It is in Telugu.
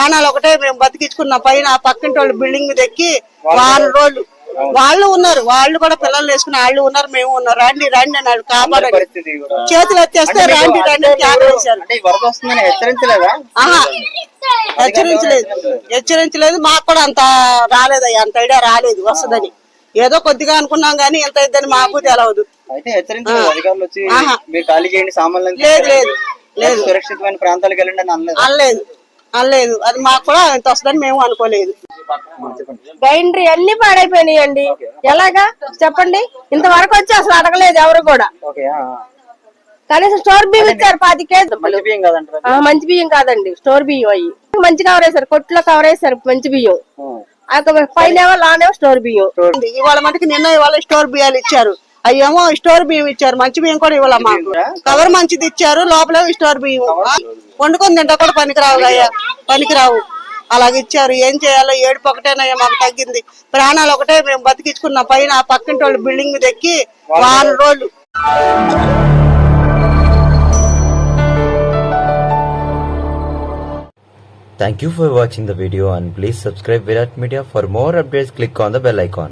ప్రాణాలు ఒకటే మేము బతికించుకున్న పైన ఆ పక్కింటి వాళ్ళు బిల్డింగ్ మీద ఎక్కి వారం రోజులు. వాళ్ళు ఉన్నారు. వాళ్ళు కూడా పిల్లలు వేసుకుని వాళ్ళు ఉన్నారు మేము ఉన్నారు. రండి రండి అని వాళ్ళు కాపాడండి చేతులు ఎత్తేస్తే రండి రండి హెచ్చరించలేదా? హెచ్చరించలేదు. మాకు కూడా అంత రాలేదయ్యా. అంత ఐడియా రాలేదు. వస్తుందని. ఏదో కొద్దిగా అనుకున్నాం కానీ ఎంత ఇద్దని మాకు తెలవదు లేదు లేదు. లేదు. సురక్షితమైన ప్రాంతాలకు వెళ్ళండి అని అనలేదు. అనలేదు అది మాకు కూడా ఇంత వస్తుందని మేము అనుకోలేదు. బైండ్రీ అన్ని పాడైపోయినాయండి. ఎలాగా? చెప్పండి. ఇంతవరకు వచ్చి అసలు అడగలేదు ఎవరు కూడా. ఓకే ఆ, ఆ. కనీసం స్టోర్ బియ్యం ఇచ్చారు పాతి కేజీ మంచి బియ్యం కాదండి. స్టోర్ బియ్యం అయ్యి. మంచి కవర్ వేశారు కొట్లో కవర్ వేశారు మంచి బియ్యం. ఆ. యొక్క పైన స్టోర్ బియ్యం. ఇవాళ మటుకు నిన్న ఇవాళ స్టోర్ బియ్యాలు ఇచ్చారు. అయ్యేమో స్టోర్ బియ్యం ఇచ్చారు. మంచి బియ్యం కూడా ఇవ్వాల మాకు? కవర్ మంచిది ఇచ్చారు లోపల స్టోర్ బియ్యం. వండుకొని తింటా కూడా పనికిరావు అయ్యా. పనికిరావు. అలాగ ఇచ్చారు. ఏం చేయాలో? ఏడుపు ఒకటేనయ్యా మాకు తగ్గింది. ప్రాణాలు ఒకటే మేము బతికించుకున్న. పైన ఆ పక్కింటి వాళ్ళు బిల్డింగ్ మీద ఎక్కి వారం రోజులు. Thank you for watching the video and please subscribe Virat Media for more updates. Click on the bell icon.